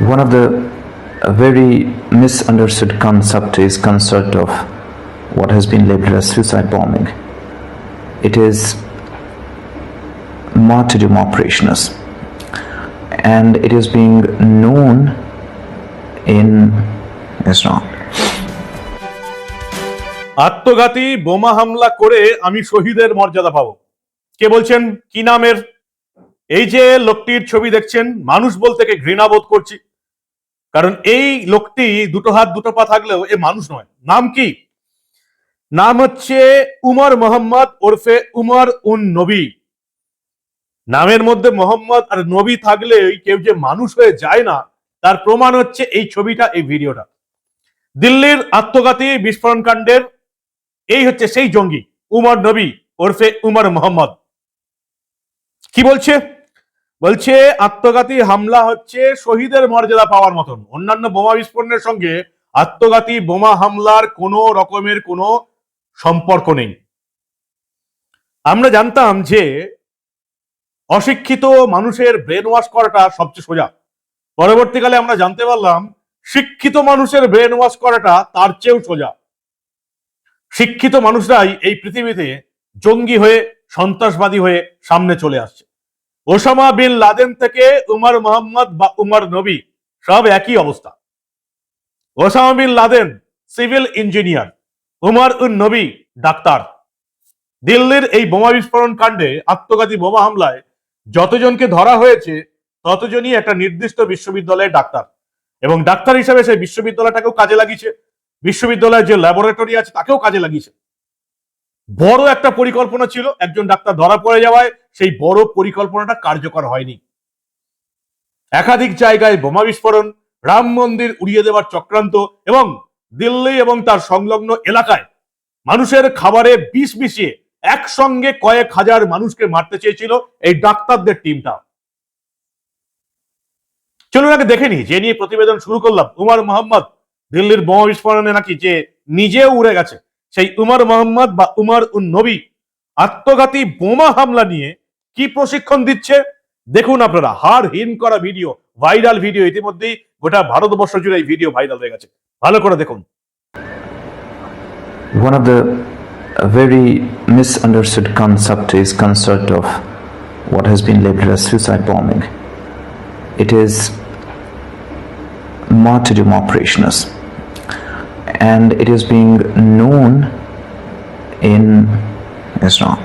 One of the uh, very misunderstood concept is concept of what has been labeled as suicide bombing. It is martyrdom operations, and it is being known in Islam. আত্মঘাতী বোমা হামলা করে আমি শহীদের মর্যাদা পাবো কে বলছেন কি নামের এই যে লোকটির ছবি দেখছেন, মানুষ বলতে ঘৃণা বোধ করছি। কারণ এই লোকটি দুটো হাত, দুটো পা থাকলেও এ মানুষ নয়। নাম কি? নাম হচ্ছে উমর মোহাম্মদ ওরফে উমর উন নবী। নামের মধ্যে মোহাম্মদ আর নবী থাকলেই কেউ যে মানুষ হয়ে যায় না, তার প্রমাণ হচ্ছে এই ছবিটা, এই ভিডিওটা। দিল্লির আত্মঘাতী বিস্ফোরণ কাণ্ডের, এই হচ্ছে সেই জঙ্গি, উমর নবী ওরফে উমর মোহাম্মদ। কি বলছে? বলছে, আত্মঘাতী হামলা হচ্ছে শহীদের মর্যাদা পাওয়ার মতন। অন্যান্য বোমা বিস্ফোরণের সঙ্গে আত্মঘাতী বোমা হামলার কোনো রকমের কোনো সম্পর্ক নেই। আমরা জানতাম যে অশিক্ষিত মানুষের ব্রেন ওয়াশ করাটা সবচেয়ে সোজা। পরবর্তীকালে আমরা জানতে পারলাম, শিক্ষিত মানুষের ব্রেন ওয়াশ করাটা তার চেয়েও সোজা। শিক্ষিত মানুষরাই এই পৃথিবীতে জঙ্গি হয়ে, সন্ত্রাসবাদী হয়ে সামনে চলে আসছে। ওসামা বিন লাদেন থেকে উমর মোহাম্মদ বা উমর নবী, সব একই অবস্থা। Osama bin Laden civil engineer, Umar un Nabi doctor. দিল্লির এই বোমা বিস্ফোরণ কাণ্ডে আত্মঘাতী বোমা হামলায় যতজনকে ধরা হয়েছে, ততজনই একটা নির্দিষ্ট বিশ্ববিদ্যালয়ের ডাক্তার। এবং ডাক্তার হিসেবে সেই বিশ্ববিদ্যালয়টাকেও কাজে লাগিয়েছে। বিশ্ববিদ্যালয়ের যে ল্যাবরেটরি আছে, তাকেও কাজে লাগিয়েছে। বড় একটা পরিকল্পনা ছিল, একজন ডাক্তার ধরা পড়ে যাওয়ায় সেই বড় পরিকল্পনাটা কার্যকর হয়নি। একাধিক জায়গায় বোমা বিস্ফোরণ, রাম মন্দির উড়িয়ে দেওয়ার চক্রান্ত এবং দিল্লি এবং তার সংলগ্ন এলাকায় মানুষের খাবারে বিষ মিশিয়ে একসঙ্গে কয়েক হাজার মানুষকে মারতে চেয়েছিল এই ডাক্তারদের টিমটা। চলুন আগে দেখে নি যে নিয়ে প্রতিবেদন শুরু করলাম, উমর মোহাম্মদ, দিল্লির বোমা বিস্ফোরণে নাকি যে নিজেও উড়ে গেছে। সেই উমর মোহাম্মদ বা উমর উন নবী আত্মঘাতী বোমা হামলা নিয়ে কি প্রশিক্ষণ দিচ্ছে? দেখুন আপনারা হার হাড়হীন করা ভিডিও, ভাইরাল ভিডিও ইতিমধ্যে গোটা ভারতবর্ষ জুড়ে এই ভিডিও ভাইরাল হয়ে গেছে। ভালো করে দেখুন। One of the very misunderstood concept is concept of what has been labelled a suicide bombing it is martyrdom operations and it is being known in Islam.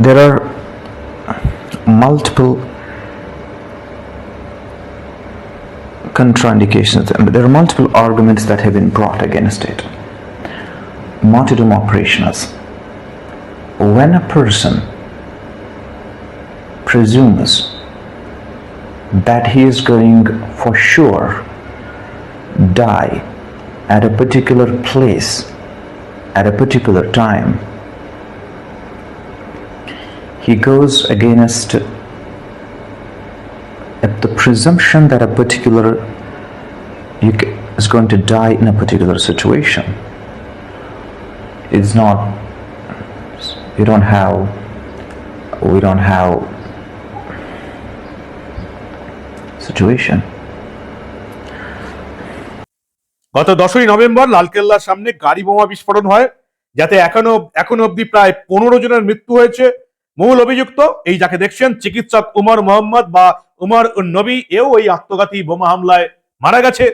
There are multiple contraindications, there are multiple arguments that have been brought against it martyrdom operations. When a person presumes that he is going for sure die at a particular place at a particular time, he goes against the presumption that a particular you is going to die in a particular situation. It's not we don't have we don't have situation গত দশই November লালকেল্লার সামনে গাড়ি বোমা বিস্ফোরণ হয়, যাতে এখনও এখনও অব্দি প্রায় পনেরো জনের মৃত্যু হয়েছে। মূল অভিযুক্ত, এই যাকে দেখছেন চিকিৎসক উমর মোহাম্মদ বা উমর নবী, এও এই আত্মঘাতী বোমা হামলায় মারা গেছে।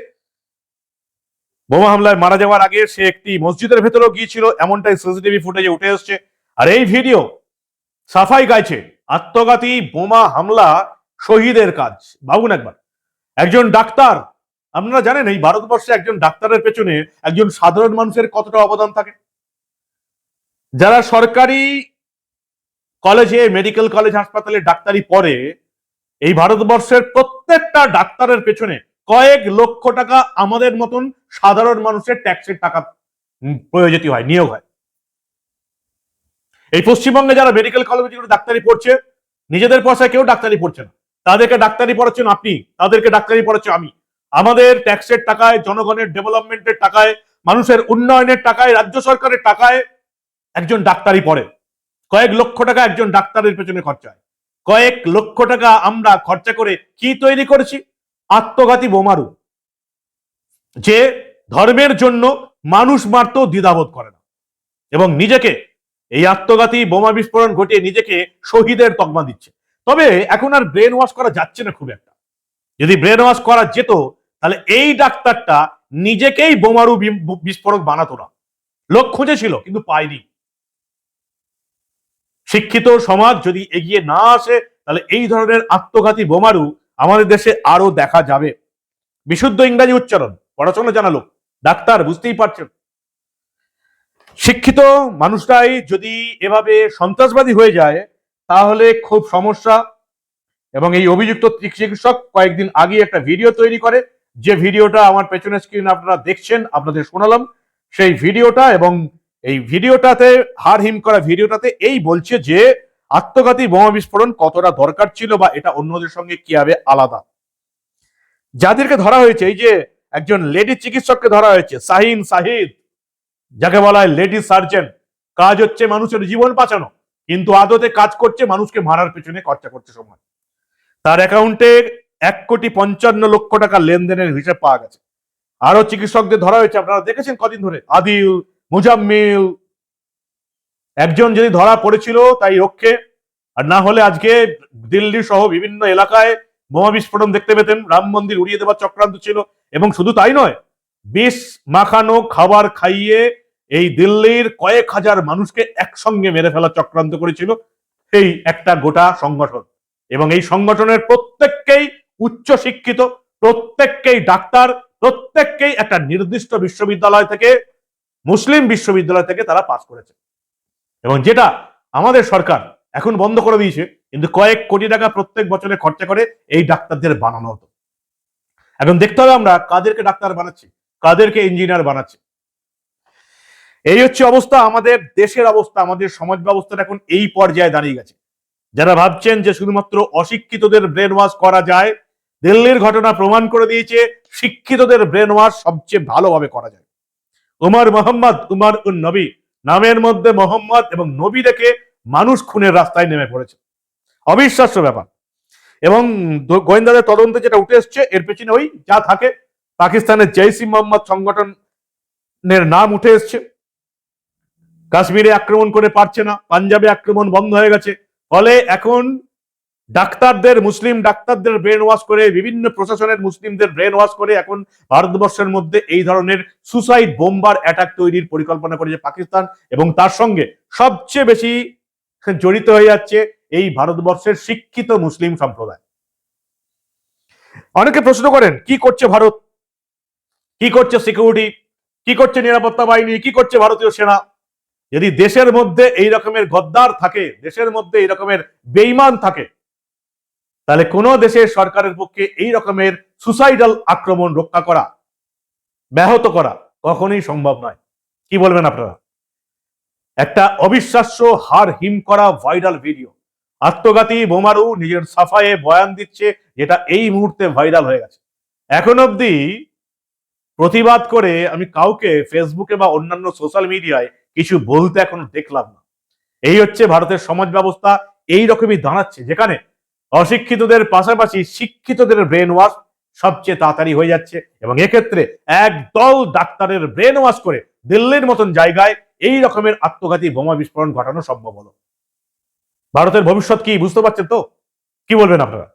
বোমা হামলায় মারা যাওয়ার আগে সে একটি মসজিদের ভেতরেও গিয়েছিল, এমনটাই সিসিটিভি ফুটেজে উঠে এসছে। আর এই ভিডিও সাফাই গাইছে আত্মঘাতী বোমা হামলা শহীদের কাজ। ভাবুন একবার। একজন ডাক্তার আপনারা জানেন, এই ভারতবর্ষে একজন ডাক্তারের পেছনে একজন সাধারণ মানুষের কতটা অবদান থাকে? যারা সরকারি কলেজে, মেডিকেল কলেজ, হাসপাতালে ডাক্তারি পড়ে, এই ভারতবর্ষের প্রত্যেকটা ডাক্তারের পেছনে কয়েক লক্ষ টাকা আমাদের মতন সাধারণ মানুষের ট্যাক্সের টাকা প্রয়োজিত হয়, নিয়োগ হয়। এই পশ্চিমবঙ্গে যারা মেডিকেল কলেজে ডাক্তারি পড়ছে, নিজেদের পয়সায় কেউ ডাক্তারি পড়ছে না। তাদেরকে ডাক্তারি পড়াচ্ছেন আপনি, তাদেরকে ডাক্তারি পড়াচ্ছে আমি। আমাদের ট্যাক্সের টাকায়, জনগণের ডেভেলপমেন্টের টাকায়, মানুষের উন্নয়নের টাকায়, রাজ্য সরকারের টাকায় একজন ডাক্তারই পড়ে। কয়েক লক্ষ টাকা একজন ডাক্তারের পেছনে খরচা হয় কয়েক লক্ষ টাকা আমরা খরচা করে কি তৈরি করেছি? আত্মঘাতী বোমারু। যে ধর্মের জন্য মানুষ মারতেও দ্বিধাবোধ করে না। এবং নিজেকে এই আত্মঘাতী বোমা বিস্ফোরণ ঘটিয়ে নিজেকে শহীদের তকমা দিচ্ছে। তবে এখন আর ব্রেন ওয়াশ করা যাচ্ছে না খুব একটা। যদি ব্রেন ওয়াশ করা যেত তাহলে এই ডাক্তারটা নিজেকেই বোমারু বিম- বিস্ফোরক বানাতো না। লোক খুঁজেছিল, কিন্তু পায়নি। শিক্ষিত সমাজ যদি এগিয়ে না আসে, তাহলে এই ধরনের আত্মঘাতী বোমারু আমাদের দেশে আরও দেখা যাবে। বিশুদ্ধ ইংরাজি উচ্চারণ, পড়াশোনা জানা লোক ডাক্তার বুঝতেই পারছেন। শিক্ষিত মানুষরাই যদি এভাবে সন্ত্রাসবাদী হয়ে যায়, তাহলে খুব সমস্যা। এবং এই অভিযুক্ত চিকিৎসক কয়েকদিন আগে একটা ভিডিও তৈরি করে। যে ভিডিওটা আমার পেছনে স্ক্রিন আপনারা দেখছেন, আপনাদের শোনালাম, সেই ভিডিওটা এবং এই ভিডিওটাতে হার হিম করা ভিডিওটাতে এই বলছে যে আত্মঘাতী বোমা বিস্ফোরণ কতটা দরকার ছিল বা এটা অন্যদের সঙ্গে কীভাবে আলাদা? যাদেরকে ধরা হয়েছে, এই যে একজন লেডি চিকিৎসককে ধরা হয়েছে, শাহিন শাহিদ, যাকে বলা হয় লেডি সার্জন কাজ হচ্ছে মানুষের জীবন বাঁচানো, কিন্তু আদতে কাজ করছে মানুষকে মারার পেছনে খরচা করছে সময় তার অ্যাকাউন্টে এক কোটি পঞ্চান্ন লক্ষ টাকা লেনদেনের হিসেব পাওয়া গেছে। আরও চিকিৎসকদের ধরা হয়েছে, আপনারা দেখেছেন কদিন ধরে, আদিল, মুজাম্মিল। একজন যদি ধরা পড়েছিল, তাই রক্ষে। আর না হলে আজকে দিল্লি সহ বিভিন্ন এলাকায় বোমা বিস্ফোরণ দেখতে পেতেন, রাম মন্দির উড়িয়ে দেওয়ার চক্রান্ত ছিল। এবং শুধু তাই নয়, বিষ মাখানো খাবার খাইয়ে এই দিল্লির কয়েক হাজার মানুষকে একসঙ্গে মেরে ফেলা চক্রান্ত করেছিল। এই একটা গোটা সংগঠন। এবং এই সংগঠনের প্রত্যেককেই উচ্চ শিক্ষিত প্রত্যেককেই ডাক্তার, প্রত্যেককেই একটা নির্দিষ্ট বিশ্ববিদ্যালয় থেকে, মুসলিম বিশ্ববিদ্যালয় থেকে তারা পাস করেছে। এবং যেটা আমাদের সরকার এখন বন্ধ করে দিয়েছে, কিন্তু কয়েক কোটি টাকা প্রত্যেক বছরে খরচা করে এই ডাক্তারদের বানানো হতো। এখন দেখতে হবে আমরা কাদেরকে ডাক্তার বানাচ্ছি, কাদেরকে ইঞ্জিনিয়ার বানাচ্ছি। এই হচ্ছে অবস্থা, আমাদের দেশের অবস্থা, আমাদের সমাজ ব্যবস্থাটা এখন এই পর্যায়ে দাঁড়িয়ে গেছে। যারা ভাবছেন যে শুধুমাত্র অশিক্ষিতদের ব্রেন ওয়াশ করা যায় দিল্লির ঘটনা প্রমাণ করে দিয়েছে, শিক্ষিতদের ব্রেন ওয়াশ সবচেয়ে ভালোভাবে করা যায়। উমর মোহাম্মদ, উমর উন নবী নামের মধ্যে মোহাম্মদ এবং নবী দেখে মানুষ খুনের রাস্তায় নেমে পড়েছে। অবিশ্বাস্য ব্যাপার। এবং গোয়েন্দাদের তদন্তে যেটা উঠে এসছে, এর পেছনে ওই যা থাকে, পাকিস্তানের জৈসি মোহাম্মদ সংগঠনের নাম উঠে এসছে। কাশ্মীরে আক্রমণ করে পারছে না, পাঞ্জাবে আক্রমণ বন্ধ হয়ে গেছে। ফলে এখন ডাক্তারদের, মুসলিম ডাক্তারদের ব্রেন ওয়াশ করে, বিভিন্ন প্রশাসনের মুসলিমদের ব্রেন ওয়াশ করে এখন ভারতবর্ষের মধ্যে এই ধরনের সুসাইড বোম্বার অ্যাটাক তৈরির পরিকল্পনা করেছে পাকিস্তান এবং তার সঙ্গে সবচেয়ে বেশি জড়িত হয়ে যাচ্ছে এই ভারতবর্ষের শিক্ষিত মুসলিম সম্প্রদায়। অনেকে প্রশ্ন করেন, কি করছে ভারত? কি করছে সিকিউরিটি কি করছে নিরাপত্তা বাহিনী? কি করছে ভারতীয় সেনা? যদি দেশের মধ্যে এই রকমের গদ্দার থাকে, দেশের মধ্যে এই রকমের বেইমান থাকে তাহলে কোন দেশের সরকারের পক্ষে এই রকমের সুসাইডাল আক্রমণ রক্ষা করা, ব্যাহত করা কখনোই সম্ভব নয়। কি বলবেন আপনারা? একটা অবিশ্বাস্য হার হিম করা ভাইরাল ভিডিও। আত্মঘাতী বোমারু নিজের সাফায়ে বয়ান দিচ্ছে, যেটা এই মুহূর্তে ভাইরাল হয়ে গেছে। এখন অবধি প্রতিবাদ করে আমি কাউকে ফেসবুকে বা অন্যান্য সোশ্যাল মিডিয়ায় কিছু বলতে এখনও দেখলাম না। এই হচ্ছে ভারতের সমাজ ব্যবস্থা, এই রকমই দাঁড়াচ্ছে। যেখানে অশিক্ষিতদের পাশাপাশি শিক্ষিতদের ব্রেন ওয়াশ সবচেয়ে তাড়াতাড়ি হয়ে যাচ্ছে এবং এক্ষেত্রে এক দল ডাক্তারের ব্রেন ওয়াশ করে দিল্লির মতন জায়গায় এই রকমের আত্মঘাতী বোমা বিস্ফোরণ ঘটানো সম্ভব হলো। ভারতের ভবিষ্যৎ কি, বুঝতে পারছেন তো? কি বলবেন আপনারা?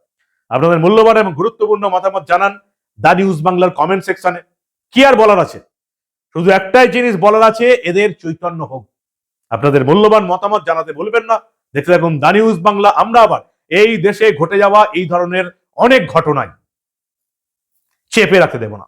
আপনাদের মূল্যবান এবং গুরুত্বপূর্ণ মতামত জানান দা নিউজ বাংলার কমেন্ট সেকশনে কি আর বলার আছে? শুধু একটাই জিনিস বলার আছে, এদের চৈতন্য হোক। আপনাদের মূল্যবান মতামত জানাতে বলবেন না। দেখতে থাকুন দা নিউজ বাংলা, আমরা আবার এই দেশে ঘটে যাওয়া এই ধরনের অনেক ঘটনায় চেপে রাখতে দেব না।